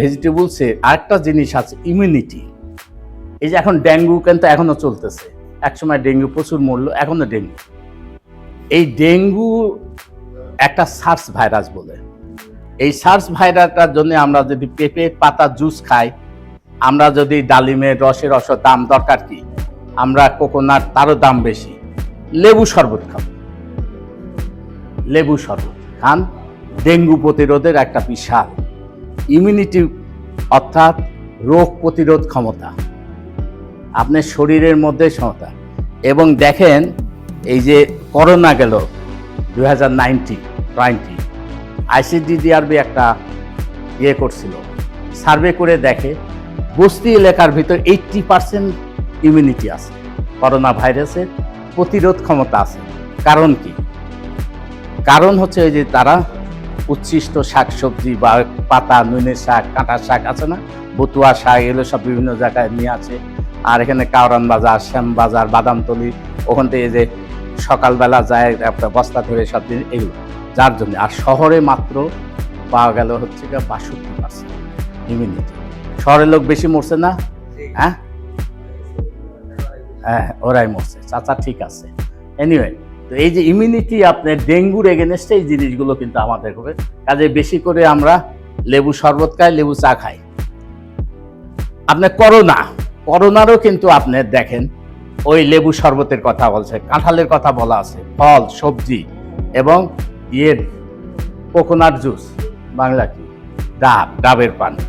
ভেজিটেবলসে আরেকটা জিনিস আছে ইমিউনিটি এই যে এখন ডেঙ্গু কিন্তু এখনও চলতেছে? একসময় ডেঙ্গু প্রচুর মূল্য এখনও ডেঙ্গু। এই ডেঙ্গু একটা সার্স ভাইরাস বলে। এই সার্স ভাইরাসটার জন্য আমরা যদি পেঁপে পাতা জুস খাই, আমরা যদি ডালিমের রসের রস দাম দরকার কি? আমরা কোকোনাট তারও দাম বেশি। লেবু শরবত খাব। লেবু শরবত। খান ডেঙ্গু প্রতিরোধের একটা বিশাল ইমিউনিটি অর্থাৎ রোগ প্রতিরোধ ক্ষমতা। আপনার শরীরের মধ্যে ক্ষমতা। এবং দেখেন, এই যে করোনা গেল দু হাজার নাইনটি টোয়েন্টি আইসিডিডিআরবি একটা ইয়ে করছিল। সার্ভে করে দেখে, বস্তি এলাকার ভিতর এইট্টি পার্সেন্ট ইমিউনিটি আছে। করোনা ভাইরাসের প্রতিরোধ ক্ষমতা আছে। কারণ কি? কারণ হচ্ছে ওই যে তারা উচ্ছিষ্ট শাকসবজি বা পাতা নুনের শাক কাঁটা শাক আছে না? বতুয়া শাক এগুলো সব বিভিন্ন জায়গায় নিয়ে আছে আর এখানে কাউরান বাজার শ্যাম বাজার বাদামতলি ওখান থেকে যে সকালবেলা যায় একটা বস্তা ধরে সব দিন এগুলো। যার জন্য আর শহরে মাত্র পাওয়া গেল হচ্ছে গিয়ে বাষট্টি পার্সেন্ট ইমিউনিটি শহরের লোক বেশি মরছে না? হ্যাঁ? হ্যাঁ ওরাই মরছে। চাচা ঠিক আছে। এনিওয়ে তো এই যে ইমিউনিটি আপনার ডেঙ্গুর এগেনস্টে এই জিনিসগুলো কিন্তু আমাদের হবে। কাজে বেশি করে আমরা লেবু শরবত খাই, লেবু চা খাই। আপনার করোনা করোনারও কিন্তু আপনি দেখেন, ওই লেবু শরবতের কথা বলছে, কাঁঠালের কথা বলা আছে, ফল, সবজি এবং ইয়ের কোকোনাট জুস বাংলা কি? ডাব, ডাবের পানি।